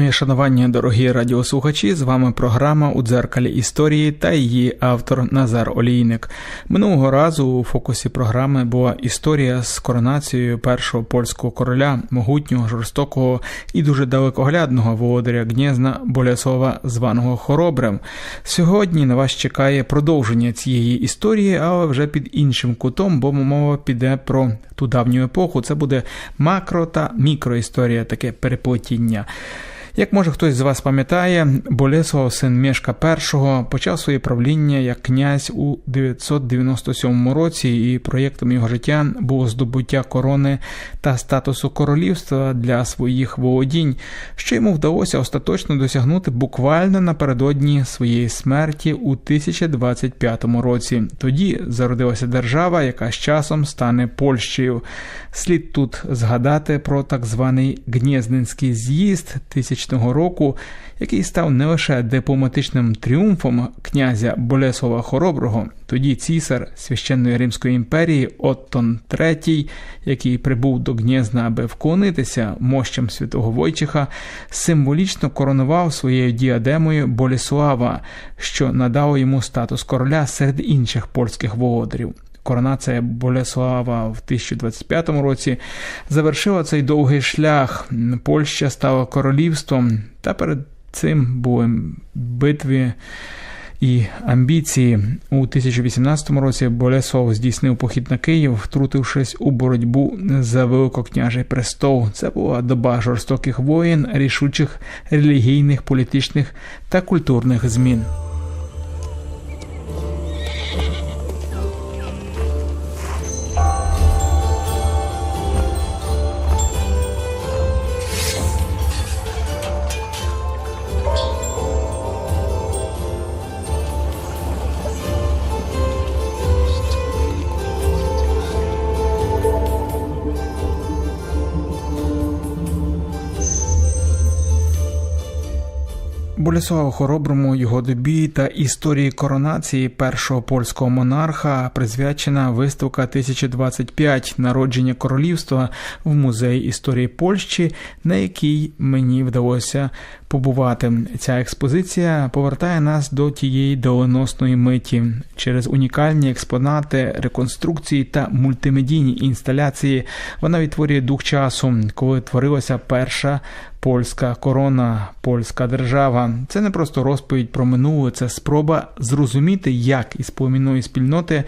Моє шанування, дорогі радіослухачі, з вами програма у дзеркалі історії та її автор Назар Олійник. Минулого разу у фокусі програми була історія з коронацією першого польського короля, могутнього, жорстокого і дуже далекоглядного володаря Гнєзна Боляслава, званого Хоробрем. Сьогодні на вас чекає продовження цієї історії, але вже під іншим кутом, бо мова піде про ту давню епоху. Це буде макро та мікроісторія, таке переплетіння. Як може хтось з вас пам'ятає, Болеслав, син Мешка І, почав своє правління як князь у 997 році, і проєктом його життя було здобуття корони та статусу королівства для своїх володінь, що йому вдалося остаточно досягнути буквально напередодні своєї смерті у 1025 році. Тоді зародилася держава, яка з часом стане Польщею. Слід тут згадати про так званий Гнєзненський з'їзд 1000 року, який став не лише дипломатичним тріумфом князя Болеслава Хороброго, тоді цісар священної Римської імперії Оттон III, який прибув до Гнєзна, аби вклонитися мощам святого Войчиха, символічно коронував своєю діадемою Болеслава, що надало йому статус короля серед інших польських володарів. Коронація Болеслава в 1025 році завершила цей довгий шлях. Польща стала королівством, та перед цим були битві і амбіції. У 1018 році Болеслав здійснив похід на Київ, втрутившись у боротьбу за великокняжий престол. Це була доба жорстоких воєн, рішучих релігійних, політичних та культурних змін. Болеславу Хороброму його добі та історії коронації першого польського монарха присвячена виставка 1025 народження королівства в музеї історії Польщі, на якій мені вдалося побувати. Ця експозиція повертає нас до тієї доленосної миті через унікальні експонати, реконструкції та мультимедійні інсталяції. Вона відтворює дух часу, коли творилася перша польська корона, польська держава. Це не просто розповідь про минуле, це спроба зрозуміти, як із племінної спільноти.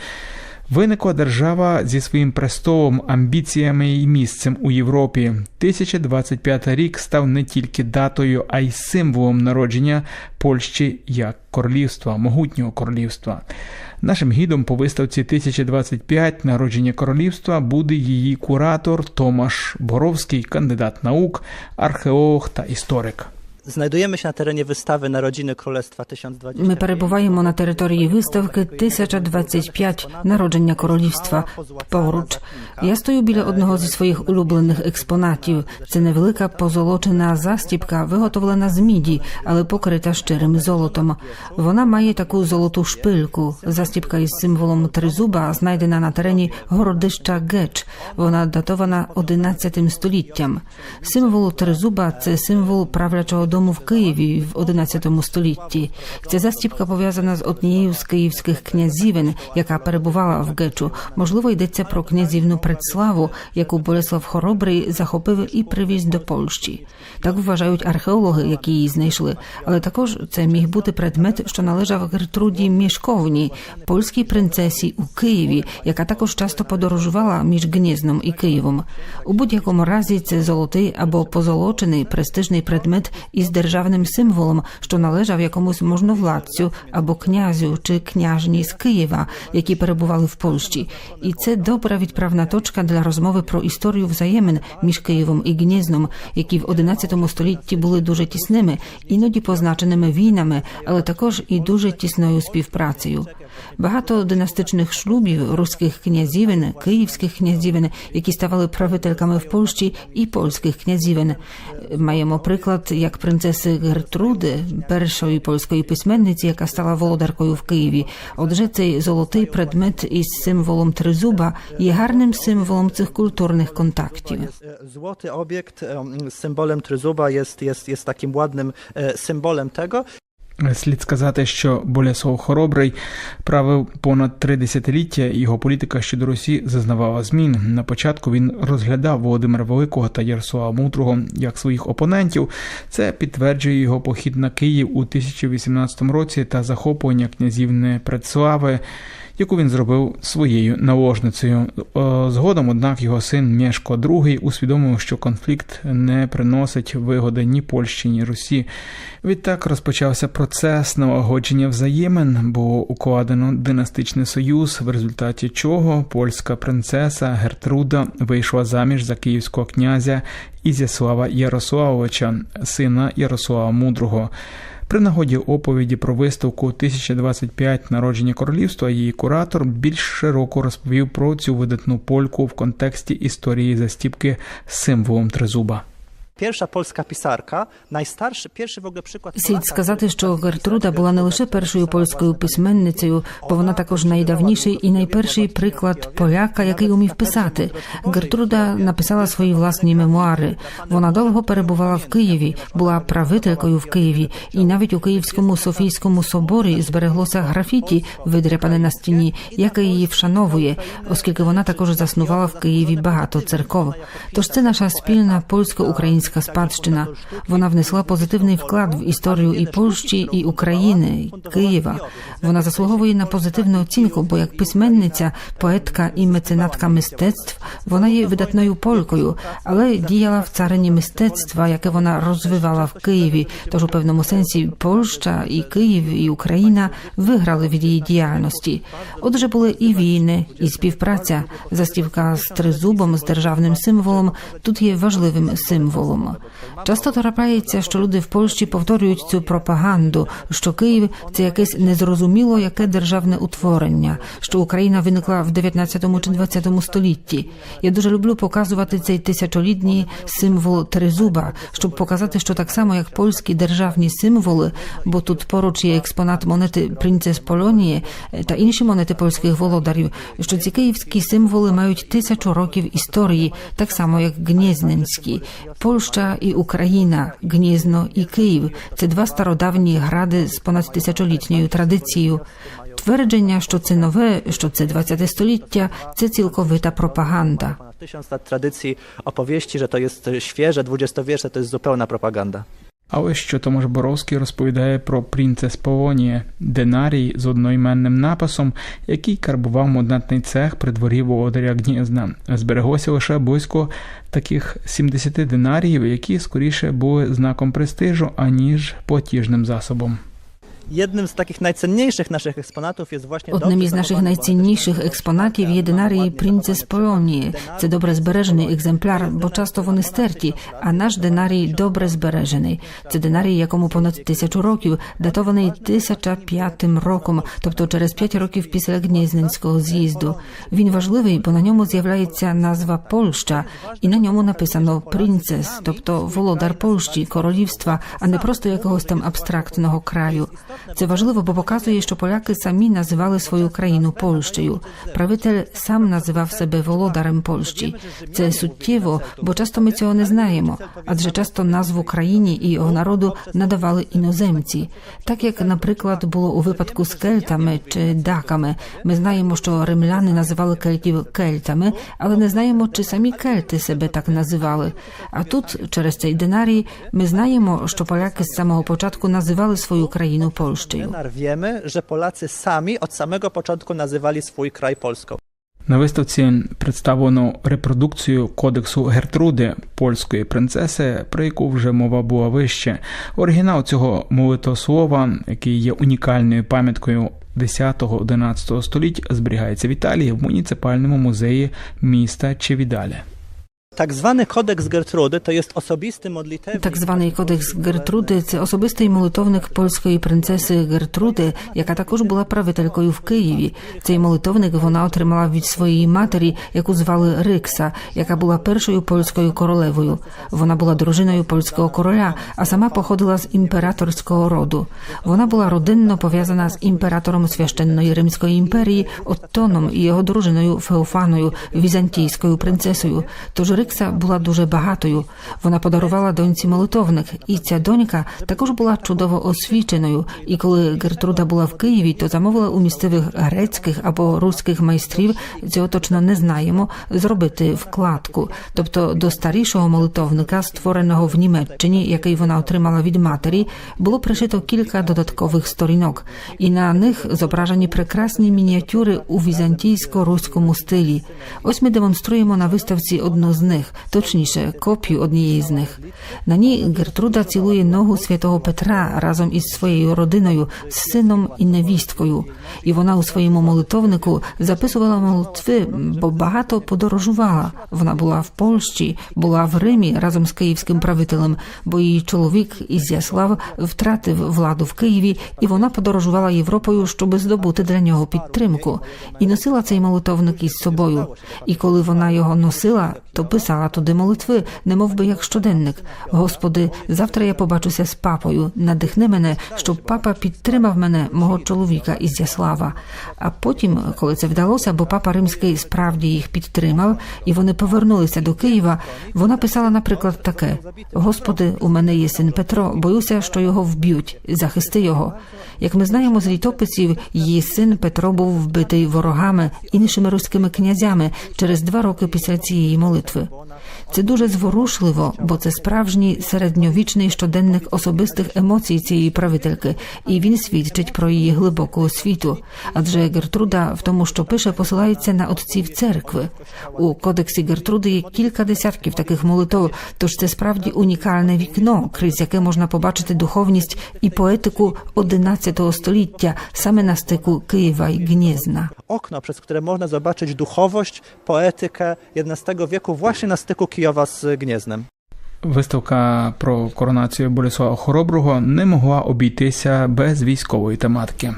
Виникла держава зі своїм престолом, амбіціями і місцем у Європі. 1025 рік став не тільки датою, а й символом народження Польщі як королівства, могутнього королівства. Нашим гідом по виставці 1025 народження королівства буде її куратор Томаш Боровський, кандидат наук, археолог та історик. Znajdujemy się na terenie wystawy Narodziny Królestwa 1025. Ми перебуваємо на території виставки 1025 народження королівства. Поруч я стою біля одного зі своїх улюблених експонатів. Це невелика позолочена застіпка, виготовлена з міді, але покрита щирим золотом. Вона має таку золоту шпильку. Застіпка із символом тризуба знайдена на терені городища Геч. Вона датована 11 століттям. Символ тризуба це символ правлячого дому в Києві в 11 столітті. Ця застіпка пов'язана з однією з київських князівин, яка перебувала в Гечу. Можливо, йдеться про князівну Предславу, яку Болеслав Хоробрий захопив і привіз до Польщі. Так вважають археологи, які її знайшли. Але також це міг бути предмет, що належав Гертруді Мішковні, польській принцесі у Києві, яка також часто подорожувала між Гнєзном і Києвом. У будь-якому разі це золотий або позолочений престижний предмет із державним символом, що належав якомусь можновладцю або князю чи княжні з Києва, які перебували в Польщі. І це добра відправна точка для розмови про історію взаємин між Києвом і Гнєзном, які в 11 столітті були дуже тісними, іноді позначеними війнами, але також і дуже тісною співпрацею. Багато династичних шлюбів руських князівин, київських князівин, які ставали правительками в Польщі, і польських князівин. Маємо приклад як принцеси Гертруди, першої польської письменниці, яка стала володаркою в Києві. Отже, цей золотий предмет із символом тризуба є гарним символом цих культурних контактів. Em, z symbolem tryzuba jest, jest, jest ładnym e, symbolem tego. Слід сказати, що Болясов Хоробрий правив понад три десятиліття, його політика щодо Русі зазнавала змін. На початку він розглядав Володимира Великого та Ярослава Мудрого як своїх опонентів. Це підтверджує його похід на Київ у 1018 році та захоплення князівни Предслави. Яку він зробив своєю наложницею. Згодом, однак, його син Мєшко II усвідомив, що конфлікт не приносить вигоди ні Польщі, ні Русі. Відтак розпочався процес налагодження взаємин, було укладено династичний союз, в результаті чого польська принцеса Гертруда вийшла заміж за київського князя Ізяслава Ярославовича, сина Ярослава Мудрого. При нагоді оповіді про виставку 1025 народження королівства її куратор більш широко розповів про цю видатну польку в контексті історії застіпки з символом тризуба. Polska pisarka, najstarszy, pierwszy w ogóle przykład. Слід сказати, що Гертруда була не лише першою польською письменницею, бо вона також найдавніший і найперший приклад поляка, який умів писати. Гертруда написала свої власні мемуари. Вона довго перебувала в Києві, була правителькою в Києві, і навіть у Київському Софійському соборі збереглося графіті, видряпане на стіні, яке її вшановує, оскільки вона також заснувала в Києві багато церков. Тож це наша спільна польсько-українська спадщина. Вона внесла позитивний вклад в історію і Польщі, і України, Києва. Вона заслуговує на позитивну оцінку, бо як письменниця, поетка і меценатка мистецтв вона є видатною полькою, але діяла в царині мистецтва, яке вона розвивала в Києві. Тож у певному сенсі Польща і Київ і Україна виграли від її діяльності. Отже, були і війни, і співпраця. Застівка з тризубом, з державним символом тут є важливим символом. Часто трапляється, що люди в Польщі повторюють цю пропаганду, що Київ це якесь незрозуміло яке державне утворення, що Україна виникла в 19 чи 20 столітті. Я дуже люблю показувати цей тисячолітній символ тризуба, щоб показати, що так само як польські державні символи, бо тут поруч є експонат монети Принцес Полонії та інші монети польських володарів, що ці київські символи мають тисячу років історії, так само як Гнєзненські. Польща і Україна, Гнізно і Київ це два стародавні гради з понад тисячолітньою традицією. Твердження, що це нове, що це 20 століття, це цілковита пропаганда. Ponad tysiąc lat tradycji opowieści, że to jest świeże, dwudziestowiecze, to jest zupełna propaganda. А ось що Томаш Боровський розповідає про принцес Полонія, динарій з одноіменним написом, який карбував моднатний цех при дворі володаря гнізна. Збереглося лише близько таких 70 динаріїв, які скоріше були знаком престижу, аніж платіжним засобом. Jednym z takich najcenniejszych naszych eksponatów jest właśnie Одним із наших найцінніших експонатів є динарії Принцес Полонії. Це добре збережений екземпляр, бо часто вони стерті. А наш динарій добре збережений. Це динарій, якому понад тисячу років, датований 1005 роком, тобто через п'ять років після Гнєзненського з'їзду. Він важливий, бо на ньому з'являється назва Польща, і на ньому написано принцес, тобто володар Польщі, королівства, а не просто якогось там абстрактного краю. Це важливо, бо показує, що поляки самі називали свою країну Польщею. Правитель сам називав себе володарем Польщі. Це суттєво, бо часто ми цього не знаємо, адже часто назву країні і його народу надавали іноземці. Так як, наприклад, було у випадку з кельтами чи даками. Ми знаємо, що римляни називали кельтів кельтами, але не знаємо, чи самі кельти себе так називали. А тут, через цей динарій, ми знаємо, що поляки з самого початку називали свою країну Польщею. Denar wiemy, że Polacy sami od samego początku nazywali swój kraj Polską. На виставці представлено репродукцію кодексу Гертруди, польської принцеси, про яку вже мова була вище. Оригінал цього молитослова, який є унікальною пам'яткою 10-11 століть, зберігається в Італії в муніципальному музеї міста Чевідале. Tak zwany kodeks Gertrudy to jest osobisty modlitewnik. Так званий кодекс Гертруди це особистий молитовник польської принцеси Гертруди, яка також була правителькою в Києві. Цей молитовник вона отримала від своєї матері, яку звали Рикса, яка була першою польською королевою. Вона була дружиною польського короля, а сама походила з імператорського роду. Вона була родинно пов'язана з імператором священної Римської імперії Оттоном і його дружиною Феофаною, візантійською принцесою. Тож Рикса була дуже багатою. Вона подарувала доньці молитовник, і ця донька також була чудово освіченою. І коли Гертруда була в Києві, то замовила у місцевих грецьких або руських майстрів, цього точно не знаємо, зробити вкладку, тобто до старішого молитовника, створеного в Німеччині, який вона отримала від матері, було пришито кілька додаткових сторінок, і на них зображені прекрасні мініатюри у візантійсько-руському стилі. Ось ми демонструємо на виставці одну з них, точніше, копію однієї з них. На ній Гертруда цілує ногу святого Петра разом із своєю родиною, з сином і невісткою. І вона у своєму молитовнику записувала молитви, бо багато подорожувала. Вона була в Польщі, була в Римі разом з київським правителем, бо її чоловік Ізяслав втратив владу в Києві, і вона подорожувала Європою, щоб здобути для нього підтримку, і носила цей молитовник із собою. І коли вона його носила, то писала туди молитви, немов би як щоденник. Господи, завтра я побачуся з папою. Надихни мене, щоб папа підтримав мене, мого чоловіка Ізяслава. А потім, коли це вдалося, бо папа римський справді їх підтримав, і вони повернулися до Києва. Вона писала, наприклад, таке: Господи, у мене є син Петро, боюся, що його вб'ють. Захисти його. Як ми знаємо з літописів, її син Петро був вбитий ворогами іншими руськими князями через два роки після цієї молитви. Це дуже зворушливо, бо це справжній середньовічний щоденник особистих емоцій цієї правительки, і він свідчить про її глибоку освіту. Адже Гертруда в тому, що пише, посилається на отців церкви. У кодексі Гертруди є кілька десятків таких молитов, тож це справді унікальне вікно, крізь яке можна побачити духовність і поетику XI століття саме на стику Києва і Гнєзна. Okno, przez które można zobaczyć duchowość, poetykę XI wieku właśnie na styku Kijowa z Gnieznem. Виставка про коронацію Боліслава Хороброго не могла обійтися без військової тематики.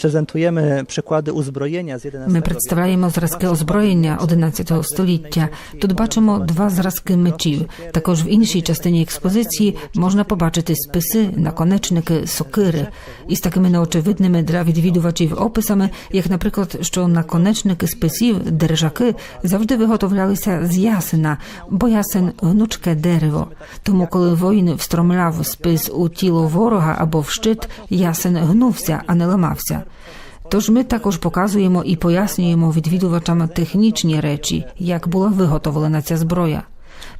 Prezentujemy przykłady uzbrojenia z XI Ми представляємо зразки озброєння 11 століття. Тут бачимо два зразки мечів. Також в іншій частині експозиції можна побачити списи, наконечники, сокири із такими неочевидними для відвідувачів описами, як, наприклад, що наконечники списів, держаки завжди виготовлялися з ясена, бо ясен гнучке дерево. Тому, коли воїн встромляв спис у тіло ворога або в щит, ясен гнувся, а не ламався. Тож ми також показуємо і пояснюємо відвідувачам технічні речі, як була виготовлена ця зброя.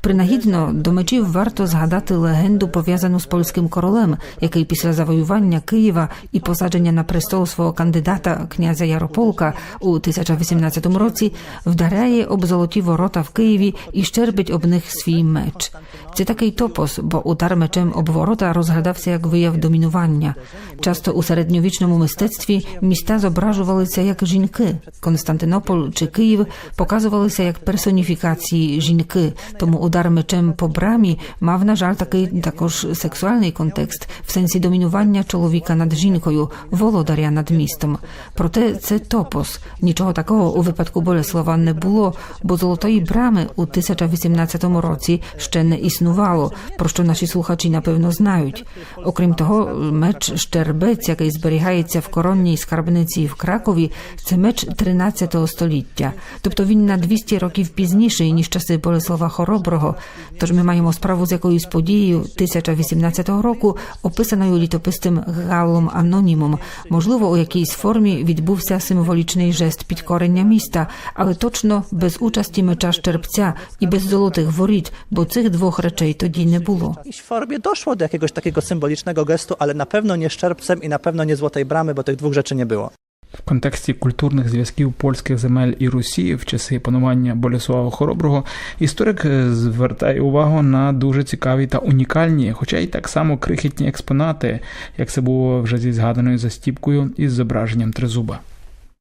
Принагідно до мечів варто згадати легенду, пов'язану з польським королем, який після завоювання Києва і посадження на престол свого кандидата князя Ярополка у 1018 році вдаряє об золоті ворота в Києві і щербить об них свій меч. Це такий топос, бо удар мечем об ворота розглядався як вияв домінування. Часто у середньовічному мистецтві міста зображувалися як жінки. Константинополь чи Київ показувалися як персоніфікації жінки. Тому удар мечем по брамі мав, на жаль, такий також сексуальний контекст в сенсі домінування чоловіка над жінкою, володаря над містом. Проте це топос. Нічого такого у випадку Болеслава не було, бо золотої брами у 1018 році ще не існувало, про що наші слухачі напевно знають. Окрім того, меч Щербець, який зберігається в коронній скарбниці в Кракові, це меч 13 століття, тобто він на 200 років пізніший ніж часи Болеслава Хороброго. Тож ми маємо справу з якоюсь подією 1018 року, описаною літописцем Галлом Анонімом. Можливо, у якійсь формі відбувся символічний жест підкорення міста, але точно без участі меча Szczerbця і без золотих воріт, бо цих двох речей тоді не було. W jakiejś formie doszło do jakiegoś takiego symbolicznego gestu, ale na pewno nie szczerbcem i na pewno nie złotej bramy, bo tych dwóch rzeczy nie było. В контексті культурних зв'язків польських земель і Русі в часи панування Болісова Хороброго історик е, звертає увагу на дуже цікаві та унікальні, хоча й так само крихітні експонати, як це було вже зі згаданою застіпкою із зображенням тризуба.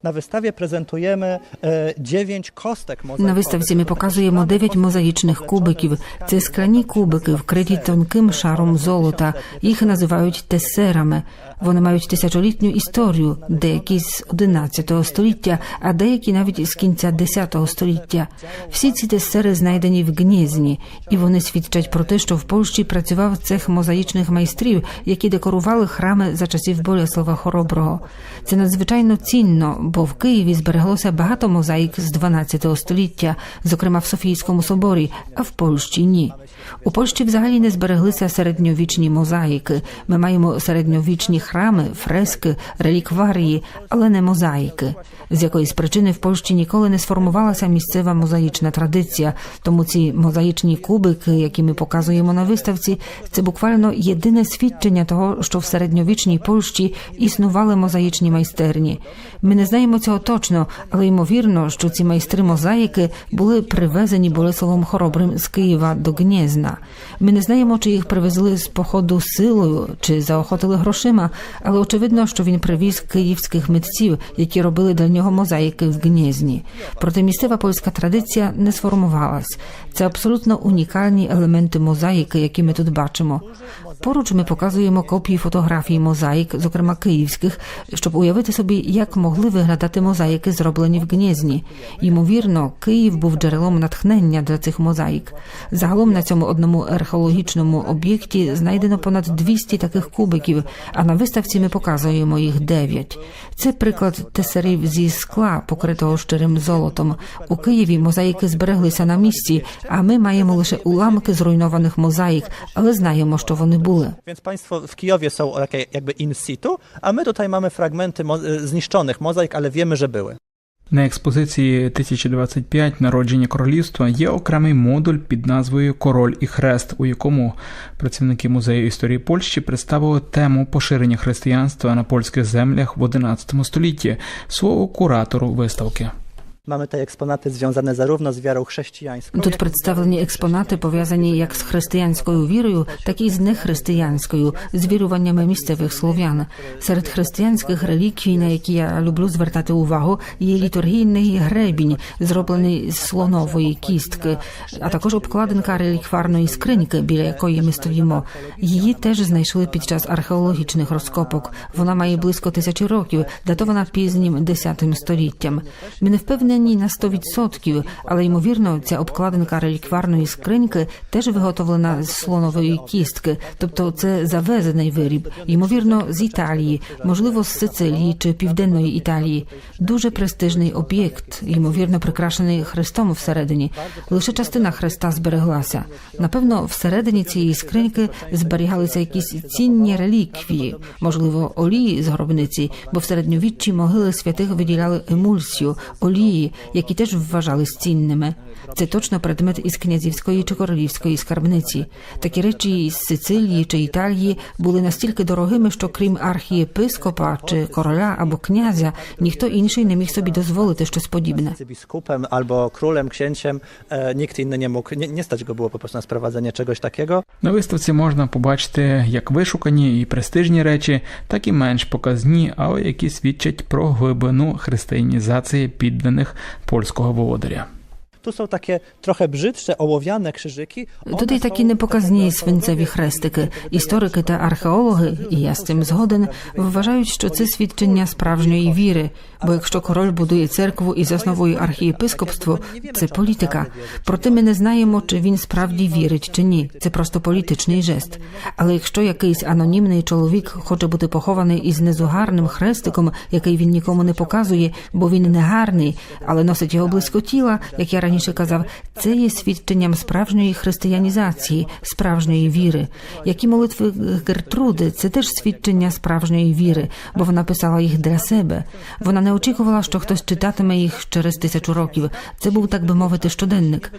Na wystawie prezentujemy e, dziewięć kostek mozaikowych. На виставці ми показуємо дев'ять мозаїчних кубиків. Це скляні кубики, вкриті тонким шаром золота. Їх називають тесерами. Вони мають тисячолітню історію, деякі з 11 століття, а деякі навіть з кінця 10 століття. Всі ці тесери знайдені в Гнєзні, і вони свідчать про те, що в Польщі працював цех мозаїчних майстрів, які декорували храми за часів Болеслава Хороброго. Це надзвичайно цінно, бо в Києві збереглося багато мозаїк з 12 століття, зокрема в Софійському соборі, а в Польщі ні. У Польщі взагалі не збереглися середньовічні мозаїки. Ми маємо середньовічні храми, фрески, релікварії, але не мозаїки. З якоїсь причини в Польщі ніколи не сформувалася місцева мозаїчна традиція. Тому ці мозаїчні кубики, які ми показуємо на виставці, це буквально єдине свідчення того, що в середньовічній Польщі існували мозаїчні майстерні. Ми не знаємо цього точно, але ймовірно, що ці майстри мозаїки були привезені Болеславом Хоробрим з Києва до Гнєзна. Ми не знаємо, чи їх привезли з походу силою, чи заохотили грошима, але очевидно, що він привіз київських митців, які робили для нього мозаїки в Гнєзні. Проте місцева польська традиція не сформувалась. Це абсолютно унікальні елементи мозаїки, які ми тут бачимо. Поруч ми показуємо копії фотографій мозаїк, зокрема київських, щоб уявити собі, як могли виглядати мозаїки, зроблені в Гнєзні. Ймовірно, Київ був джерелом натхнення для цих мозаїк. Загалом на цьому одному археологічному об'єкті знайдено понад 200 таких кубиків, а на виставці ми показуємо їх 9. Це приклад тесерів зі скла, покритого щирим золотом. У Києві мозаїки збереглися на місці, а ми маємо лише уламки зруйнованих мозаїк, але знаємо, що вони були. Więc Państwo w Kijowie są takie jakby in situ, a my tutaj mamy fragmenty mo- e, zniszczonych mozaik, ale wiemy, że były. На експозиції 1025 народження королівства є окремий модуль під назвою Король і хрест, у якому працівники музею історії Польщі представили тему поширення християнства на польських землях в XI столітті свого куратору виставки. Mamy te eksponaty związane zarówno z wiarą chrześcijańską, Тут представлені експонати пов'язані як з християнською вірою, так і з нехристиянською, з віруваннями місцевих слов'ян. Серед християнських реліквій, на які я люблю звертати увагу, є літургійний гребінь, зроблений з слонової кістки, а також обкладинка релікварної скриньки, біля якої ми стоїмо. Її теж знайшли під час археологічних розкопок. Вона має близько тисячі років, датована пізнім X століттям. Ми не впевнені на 100%, але ймовірно, ця обкладинка релікварної скриньки теж виготовлена з слонової кістки, тобто це завезений виріб, ймовірно, з Італії, можливо, з Сицилії чи Південної Італії. Дуже престижний об'єкт, ймовірно, прикрашений хрестом всередині. Лише частина хреста збереглася. Напевно, всередині цієї скриньки зберігалися якісь цінні реліквії, можливо, олії з гробниці, бо в середньовіччі могили святих виділяли емульсію, олії, які теж вважались цінними. Це точно предмет із князівської чи королівської скарбниці. Такі речі з Сицилії чи Італії були настільки дорогими, що крім архієпископа чи короля або князя, ніхто інший не міг собі дозволити щось подібне. albo królem, księciem, nikt inny nie mógł, nie, nie stać go było po prostu na sprowadzenie czegoś takiego. На виставці можна побачити як вишукані і престижні речі, так і менш показні, але які свідчать про глибину християнізації підданих польського володаря. Tu są takie trochę brzydsze, ołowiane krzyżyki. One są такі непоказні свинцеві хрестики. Історики та археологи, і я з цим згоден, вважають, що це свідчення справжньої віри. Бо якщо король будує церкву і засновує архієпископство, це політика. Проте ми не знаємо, чи він справді вірить чи ні. Це просто політичний жест. Але якщо якийсь анонімний чоловік хоче бути похований із незугарним хрестиком, який він нікому не показує, бо він не гарний, але носить його близько тіла, як я раніше казав, це є свідченням справжньої християнізації, справжньої віри. Як і молитви Гертруди, це теж свідчення справжньої віри, бо вона писала їх для себе. Вона не очікувала, що хтось читатиме їх через тисячу років. Це був, так би мовити, щоденник.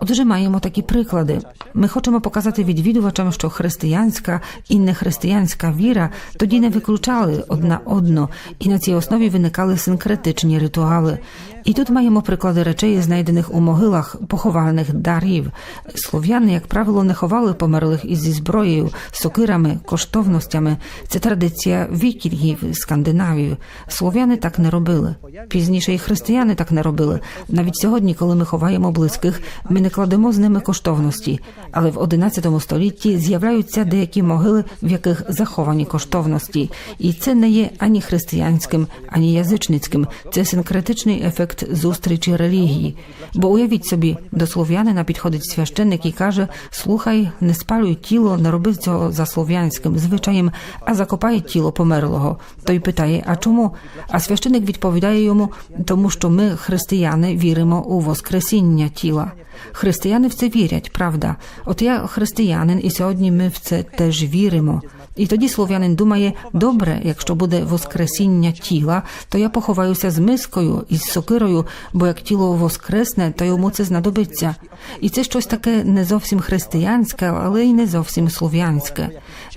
Отже, маємо такі приклади. Ми хочемо показати відвідувачам, що християнська і нехристиянська віра тоді не виключали одна одну, і на цій основі виникали синкретичні ритуали. І тут маємо приклади речей, знайдених у у могилах поховальних дарів. Слов'яни, як правило, не ховали померлих із зі зброєю, сокирами, коштовностями. Це традиція вікінгів, скандинавів. Слов'яни так не робили. Пізніше і християни так не робили. Навіть сьогодні, коли ми ховаємо близьких, ми не кладемо з ними коштовності. Але в 11 столітті з'являються деякі могили, в яких заховані коштовності, і це не є ані християнським, ані язичницьким. Це синкретичний ефект зустрічі релігії. Бо уявіть собі, до слов'янина підходить священник і каже: Слухай, не спалюй тіло, не роби цього за слов'янським звичаєм, а закопай тіло померлого. Той питає: А чому? А священник відповідає йому, тому що ми, християни, віримо у воскресіння тіла. Християни в це вірять, правда. От я християнин, і сьогодні ми в це теж віримо. І тоді слов'янин думає: добре, якщо буде воскресіння тіла, то я поховаюся з мискою і з сокирою, бо як тіло воскресне, то йому це знадобиться. І це щось таке не зовсім християнське, але й не зовсім слов'янське.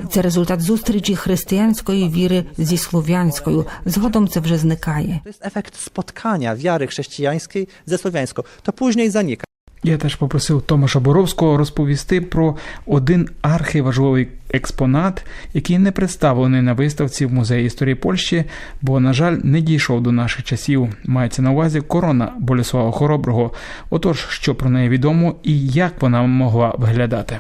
Це результат зустрічі християнської віри зі слов'янською. Згодом це вже зникає. Efekt spotkania wiary chrześcijańskiej ze słowiańską. To później zanika. Я теж попросив Томаша Боровського розповісти про один архиважливий експонат, який не представлений на виставці в музеї історії Польщі, бо, на жаль, не дійшов до наших часів. Мається на увазі корона Боліслава Хороброго. Отож, що про неї відомо і як вона могла виглядати.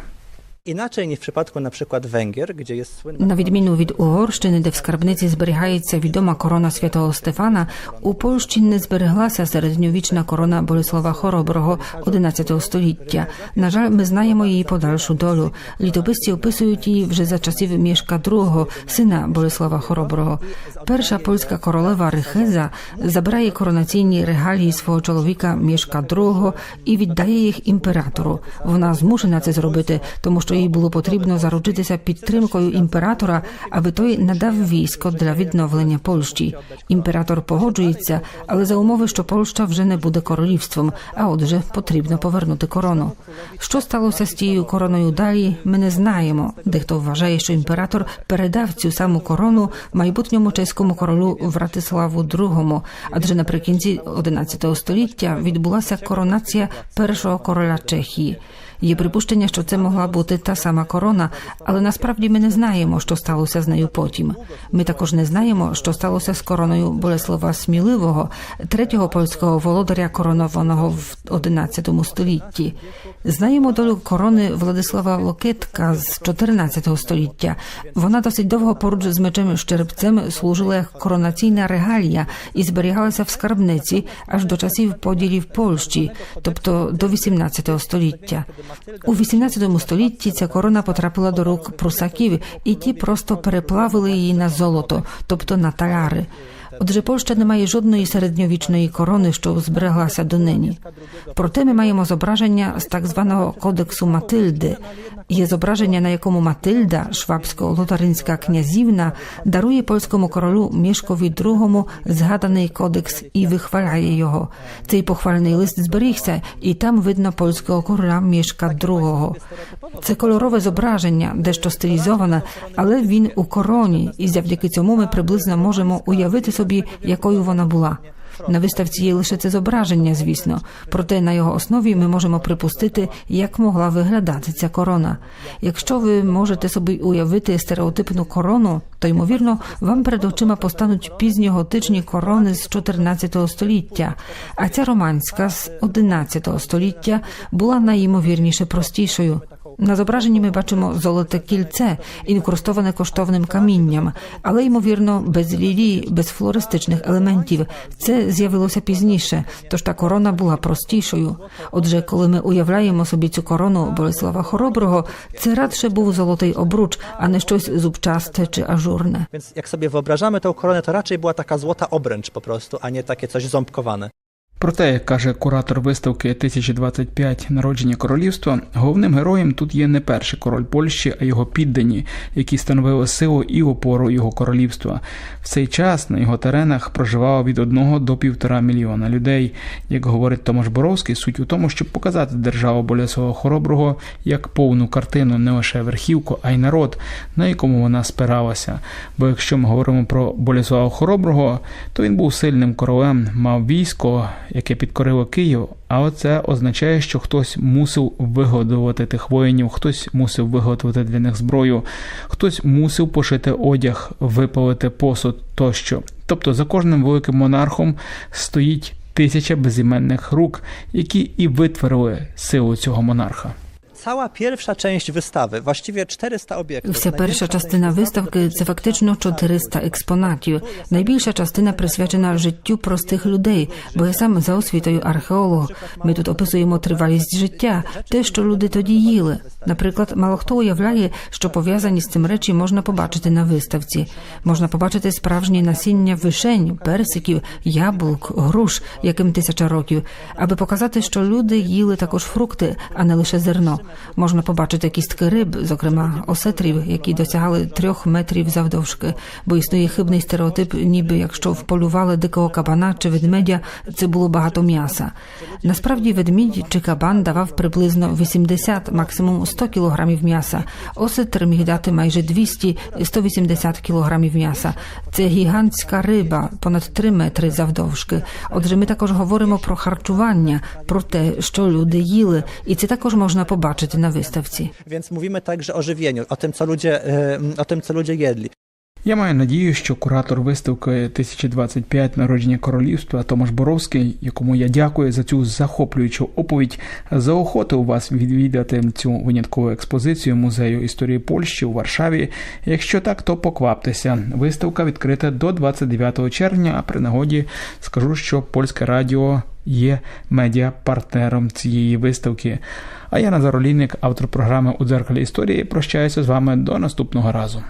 Niż w przypadku na przykład Węgier, gdzie jest На відміну від Угорщини, де в скарбниці зберігається відома корона святого Стефана, у Польщі не збереглася середньовічна корона Болеслава Хороброго XI століття. На жаль, ми знаємо її подальшу долю. Літописці описують її вже за часів Мішка II, сина Болеслава Хороброго. Перша польська королева Рихеза забирає коронаційні регалії свого чоловіка Мішка II і віддає їх імператору. Вона змушена це зробити, тому що їй було потрібно заручитися підтримкою імператора, аби той надав військо для відновлення Польщі. Імператор погоджується, але за умови, що Польща вже не буде королівством, а отже, потрібно повернути корону. Що сталося з тією короною далі? Ми не знаємо. Дехто вважає, що імператор передав цю саму корону майбутньому чеському королю Вратиславу II, адже наприкінці XI століття відбулася коронація першого короля Чехії. Є припущення, що це могла бути та сама корона, але насправді ми не знаємо, що сталося з нею потім. Ми також не знаємо, що сталося з короною Болеслава Сміливого, третього польського володаря, коронованого в XI столітті. Знаємо долю корони Владислава Локетка з 14 століття. Вона досить довго поруч з мечем Щербцем служила як коронаційна регалія і зберігалася в скарбниці аж до часів поділів Польщі, тобто до 18 століття. У 18 столітті ця корона потрапила до рук прусаків, і ті просто переплавили її на золото, тобто на таляри. Отже, Польща не має жодної середньовічної корони, що збереглася донині. Проте ми маємо зображення з так званого кодексу Матильди. Є зображення, на якому Матильда, швабсько-лотаринська князівна, дарує польському королю Мішкові II згаданий кодекс і вихваляє його. Цей похвальний лист зберігся, і там видно польського короля Мішка II. Це кольорове зображення, дещо стилізоване, але він у короні, і завдяки цьому ми приблизно можемо уявити собі, якою вона була. На виставці є лише це зображення, звісно, проте на його основі ми можемо припустити, як могла виглядати ця корона. Якщо ви можете собі уявити стереотипну корону, то ймовірно вам перед очима постануть пізньоготичні корони з 14 століття, а ця романська з 11 століття була найімовірніше простішою. На зображенні ми бачимо золоте кільце, інкрустоване коштовним камінням, але ймовірно без лілії, без флористичних елементів. Це з'явилося пізніше, тож та корона була простішою. Отже, коли ми уявляємо собі цю корону Болеслава Хороброго, це радше був золотий обруч, а не щось зубчасте чи ажурне. Więc jak sobie wyobrażamy tą koronę, to raczej była taka złota obręcz po prostu, a nie takie coś. Проте, як каже куратор виставки 1025 народження королівства, головним героєм тут є не перший король Польщі, а його піддані, які становили силу і опору його королівства. В цей час на його теренах проживало від 1 до півтора мільйона людей. Як говорить Томаш Боровський, суть у тому, щоб показати державу Болесова Хороброго як повну картину, не лише верхівку, а й народ, на якому вона спиралася. Бо якщо ми говоримо про Болеслава Хороброго, то він був сильним королем, мав військо яке підкорило Київ. А це означає, що хтось мусив вигодувати тих воїнів, хтось мусив виготовити для них зброю, хтось мусив пошити одяг, випалити посуд тощо. Тобто за кожним великим монархом стоїть тисяча безіменних рук, які і витворили силу цього монарха. Cała pierwsza część wystawy, właściwie 400 obiektów. Вся перша частина виставки це фактично 400 експонатів. Найбільша частина присвячена життю простих людей, бо я сам за освітою археолог. Ми тут описуємо тривалість життя, те, що люди тоді їли. Наприклад, мало хто уявляє, що пов'язані з цим речі можна побачити на виставці. Можна побачити справжні насіння вишень, персиків, яблук, груш, яким тисяча років, аби показати, що люди їли також фрукти, а не лише зерно. Можна побачити кістки риб, зокрема осетрів, які досягали трьох метрів завдовжки, бо існує хибний стереотип, ніби якщо вполювали дикого кабана чи ведмедя, це було багато м'яса. Насправді ведмідь чи кабан давав приблизно 80, максимум 100 кілограмів м'яса. Осетр міг дати майже 200-180 кілограмів м'яса. Це гігантська риба, понад 3 метри завдовжки. Отже, ми також говоримо про харчування, про те, що люди їли, і це також можна побачити на виставці. Więc mówimy także o żywieniu, o tym, co ludzie, e, o tym, co ludzie jedli. Я маю надію, що куратор виставки 1025 народження королівства Томаш Боровський, якому я дякую за цю захоплюючу оповідь, заохотив вас відвідати цю виняткову експозицію музею історії Польщі у Варшаві. Якщо так, то покваптеся. Виставка відкрита до 29 червня. А при нагоді скажу, що польське радіо є медіапартнером цієї виставки. А я Назар Олійник, автор програми у дзеркалі історії. Прощаюся з вами до наступного разу.